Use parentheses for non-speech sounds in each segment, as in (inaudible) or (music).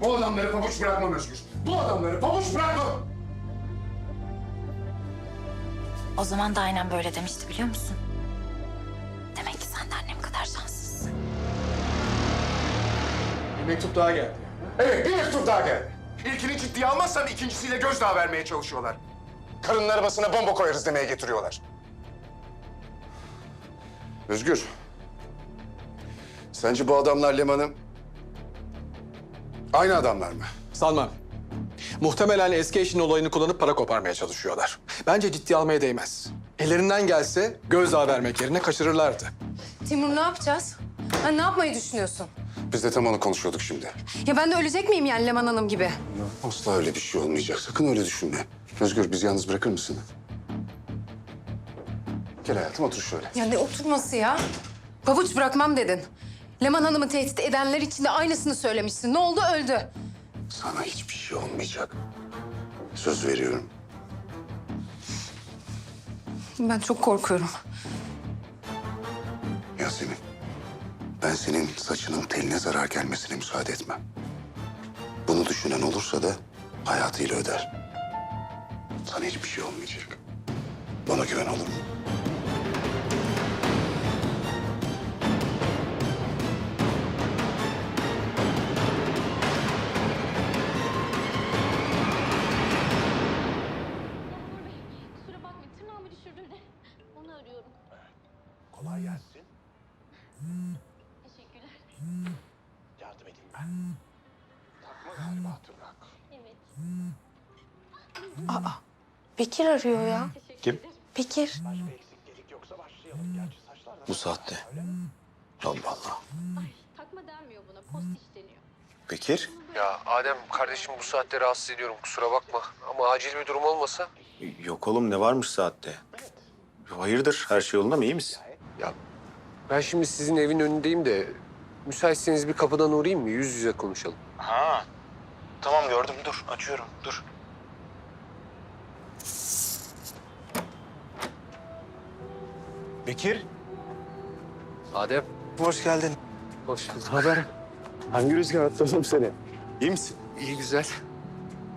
Bu adamları pabuç bırakmam Özgür. Bu adamları pabuç bırakmam. O zaman da aynen böyle demişti biliyor musun? Demek ki sen de annem kadar şanslısın. Bir mektup daha geldi. Evet bir mektup daha geldi. İlkini ciddiye almazsan ikincisiyle gözdağı vermeye çalışıyorlar. Karının arabasına bomba koyarız demeye getiriyorlar. Özgür. Sence bu adamlar Leman'ı... Aynı adamlar mı? Sanmam. Muhtemelen eski eşinin olayını kullanıp para koparmaya çalışıyorlar. Bence ciddiye almaya değmez. Ellerinden gelse gözdağı vermek yerine kaçırırlardı. Timur ne yapacağız? Ha, ne yapmayı düşünüyorsun? Biz de tam onu konuşuyorduk şimdi. Ya ben de ölecek miyim yani Leman Hanım gibi? Asla öyle bir şey olmayacak. Sakın öyle düşünme. Özgür bizi yalnız bırakır mısın? Gel hayatım otur şöyle. Ya ne oturması ya? Pabuç bırakmam dedin. Leman Hanım'ı tehdit edenler için de aynısını söylemişsin. Ne oldu? Öldü. Sana hiçbir şey olmayacak. Söz veriyorum. Ben çok korkuyorum. Yasemin, ben senin saçının teline zarar gelmesine müsaade etmem. Bunu düşünen olursa da hayatıyla öder. Sana hiçbir şey olmayacak. Bana güven olur mu? Evet. Bekir arıyor ya. Kim? Bekir. Bu saatte. Allah Allah. Ay, takma denmiyor buna, post iş deniyor. Bekir? Ya Adem kardeşim bu saatte rahatsız ediyorum kusura bakma. Ama acil bir durum olmasa. Yok oğlum ne varmış saatte? Hayırdır her şey yolunda mı iyi misin? Ya ben şimdi sizin evin önündeyim de müsaitseniz bir kapıdan uğrayayım mı? Yüz yüze konuşalım. Ha. Tamam gördüm dur açıyorum dur. Bekir. Adem. Hoş geldin. Hoş bulduk. Haber? Hangi rüzgar attı oğlum seni? İyi misin? İyi güzel.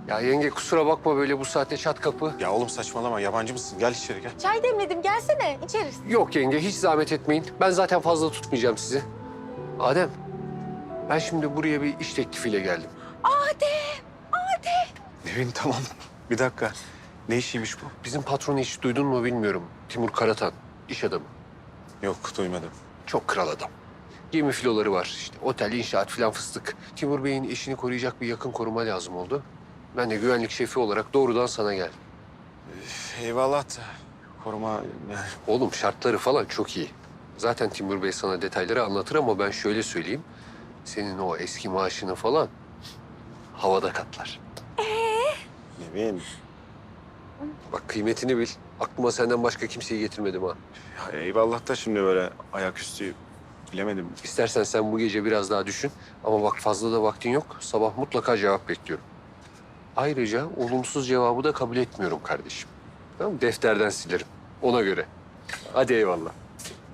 Ya yenge kusura bakma böyle bu saatte çat kapı. Ya oğlum saçmalama yabancı mısın? Gel içeri gel. Çay demledim gelsene içeriz. Yok yenge hiç zahmet etmeyin. Ben zaten fazla tutmayacağım sizi. Adem. Ben şimdi buraya bir iş teklifiyle geldim. Nevin tamam. Bir dakika. Ne işiymiş bu? Bizim patronu hiç duydun mu bilmiyorum. Timur Karatan. iş adamı. Yok duymadım. Çok kral adam. Gemi filoları var işte. Otel, inşaat filan fıstık. Timur Bey'in eşini koruyacak bir yakın koruma lazım oldu. Ben de güvenlik şefi olarak doğrudan sana geldim. Eyvallah da koruma Oğlum şartları falan çok iyi. Zaten Timur Bey sana detayları anlatır ama ben şöyle söyleyeyim. Senin o eski maaşını falan havada katlar. Nevin. Bak kıymetini bil. Aklıma senden başka kimseyi getirmedim ha. Ya eyvallah da şimdi böyle ayaküstü bilemedim. İstersen sen bu gece biraz daha düşün. Ama bak fazla da vaktin yok. Sabah mutlaka cevap bekliyorum. Ayrıca olumsuz cevabı da kabul etmiyorum kardeşim. Tamam mı? Defterden silerim. Ona göre. Hadi eyvallah.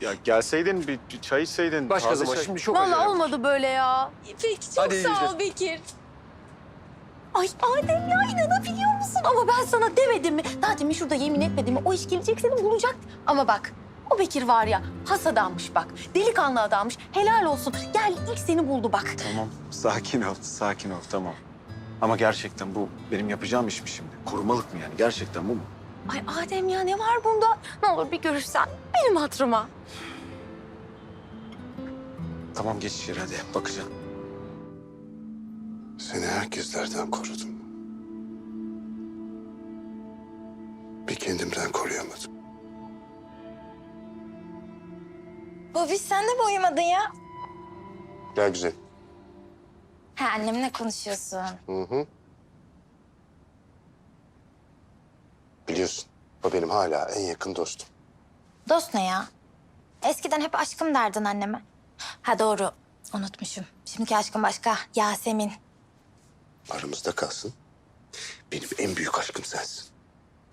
Ya gelseydin bir, bir çay içseydin. Başka taze zaman çay. şimdi çok Vallahi var. olmadı böyle ya. Peki çok Hadi iyi sağ ol Bekir. Ay Adem ya inanabiliyor musun? Ama ben sana demedim mi? Daha demin şurada yemin etmedim mi? O iş gelecek seni bulacak. Ama bak o Bekir var ya has adammış bak. Delikanlı adammış. Helal olsun. Gel ilk seni buldu bak. Tamam sakin ol sakin ol tamam. Ama gerçekten bu benim yapacağım iş mi şimdi? Korumalık mı yani gerçekten bu mu? Ay Adem ya ne var bunda? Ne olur bir görürsen benim hatırıma. Tamam geç içeri hadi bakacağım. Seni herkeslerden korudum. Bir kendimden koruyamadım. Babiş sen de mi uyumadın ya? Gel güzel. Ha annemle konuşuyorsun. Hı hı. Biliyorsun, o benim hala en yakın dostum. Dost ne ya? Eskiden hep aşkım derdin anneme. Ha doğru unutmuşum. Şimdiki aşkım başka. Yasemin. Aramızda kalsın. Benim en büyük aşkım sensin.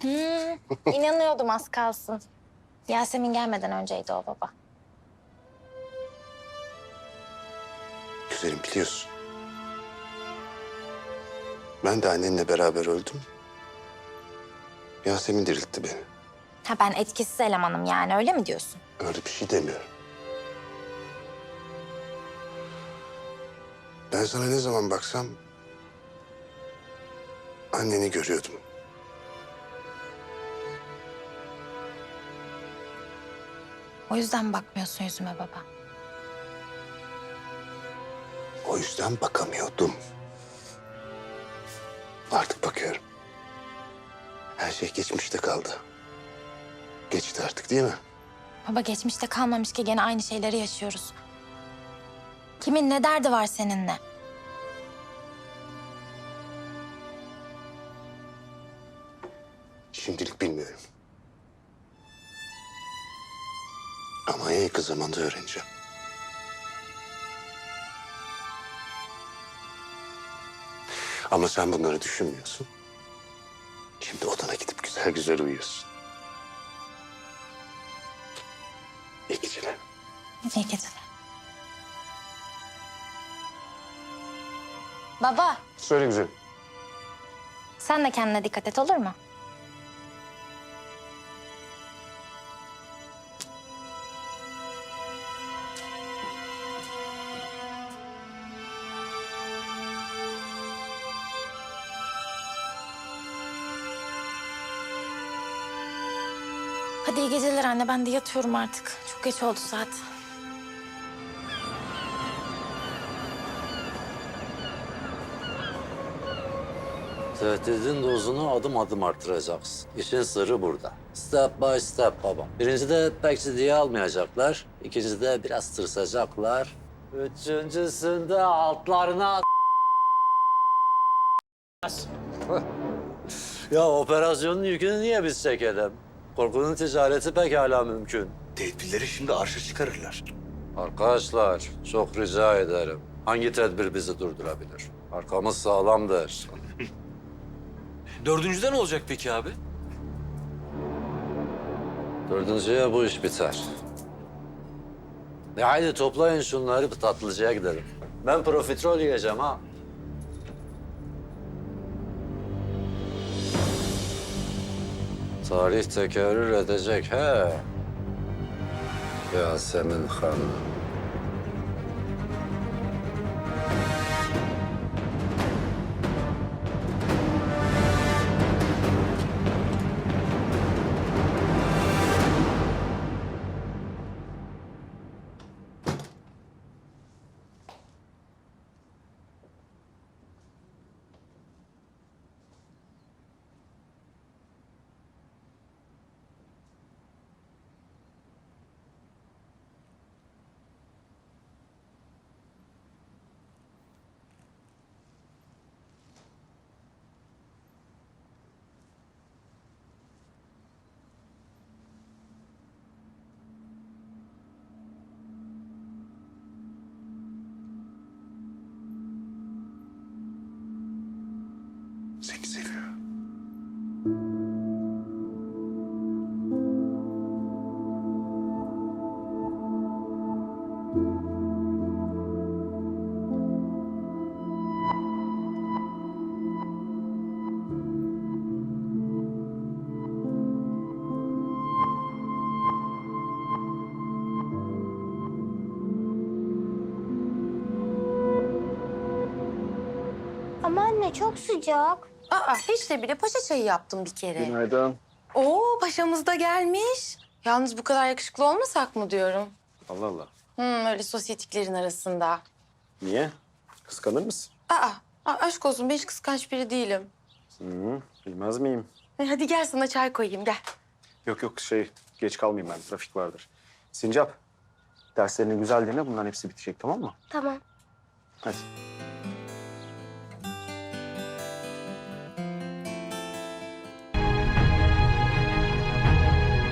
Hmm, inanıyordum az kalsın. Yasemin gelmeden önceydi o baba. Güzelim biliyorsun. Ben de annenle beraber öldüm. Yasemin diriltti beni. Ha ben etkisiz elemanım yani öyle mi diyorsun? Öyle bir şey demiyorum. Ben sana ne zaman baksam anneni görüyordum. O yüzden bakmıyorsun yüzüme baba? O yüzden bakamıyordum. Artık bakıyorum. Her şey geçmişte kaldı. Geçti artık değil mi? Baba geçmişte kalmamış ki gene aynı şeyleri yaşıyoruz. Kimin ne derdi var seninle? Zamanda öğreneceğim. Ama sen bunları düşünmüyorsun. Şimdi odana gidip güzel güzel uyuyorsun. İyi geceler. İyi geceler. Baba Söyle güzelim. sen de kendine dikkat et olur mu? Hadi iyi geceler anne. Ben de yatıyorum artık. Çok geç oldu saat. Tehdidin dozunu adım adım artıracaksın. İşin sırrı burada. Step by step babam. Birincide pek ciddiye almayacaklar. İkincide biraz tırsacaklar. Üçüncüsünde altlarına (laughs) Ya operasyonun yükünü niye biz çekelim? Korkunun ticareti pekala mümkün. Tedbirleri şimdi arşa çıkarırlar. Arkadaşlar çok rica ederim. Hangi tedbir bizi durdurabilir? Arkamız sağlamdır. (laughs) Dördüncüde ne olacak peki abi? Dördüncüye bu iş biter. E haydi toplayın şunları bir tatlıcıya gidelim. Ben profiterol yiyeceğim ha. Tarih tekerrür edecek he. Yasemin Hanım. Anne çok sıcak. Aa hiç de bile paşa çayı yaptım bir kere. Günaydın. Oo paşamız da gelmiş. Yalnız bu kadar yakışıklı olmasak mı diyorum. Allah Allah. Hmm, öyle sosyetiklerin arasında. Niye? Kıskanır mısın? Aa, aa, aşk olsun ben hiç kıskanç biri değilim. Hı, bilmez miyim? E, Hadi gel sana çay koyayım gel. Yok yok şey geç kalmayayım ben. Trafik vardır. Sincap derslerini güzel dinle. Bunların hepsi bitecek tamam mı? Tamam. Hadi.